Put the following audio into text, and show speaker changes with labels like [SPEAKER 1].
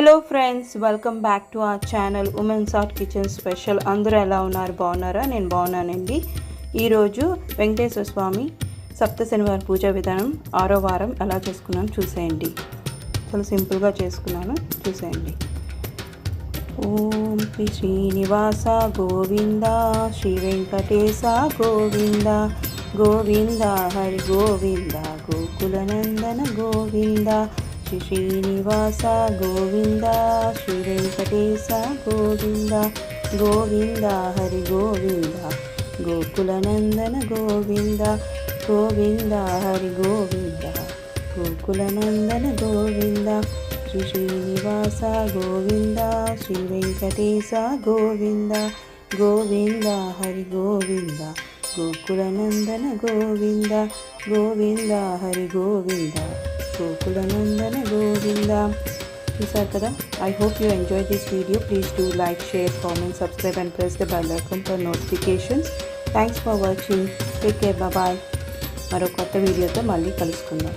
[SPEAKER 1] Hello friends welcome back to our channel women's art kitchen special అందరూ ఎలా ఉన్నారు? బాగున్నారా? నేను బాగున్నానండి. ఈరోజు వెంకటేశ్వర స్వామి సప్త శనివారం పూజా విధానం ఆరో వారం ఎలా చేసుకున్నాను చూసేయండి. చాలా సింపుల్గా చేసుకున్నాను. చూసేయండి. ఓం శ్రీ శ్రీనివాస గోవింద శ్రీ వెంకటేశ గోవింద గోవింద హరి గోవింద గోకులనందన గోవింద శ్రీ శ్రీనివాస గోవింద శ్రీ వెంకటేశ గోవింద గోవింద హరి గోవింద గోకులనందన గోవింద గోవింద హరి గోవింద గోకులనందన గోవింద శ్రీ శ్రీనివాస గోవింద శ్రీ వెంకటేశ గోవింద గోవింద హరి గోవింద గోకులనందన గోవింద గోవింద హరి గోవింద. గోకులనందన గోవింద. చూసారు కదా? I hope you enjoy this video please do like share comment subscribe and press the bell icon for notifications thanks for watching take care bye మరో కొత్త వీడియోతో మళ్ళీ కలుసుకుందాం.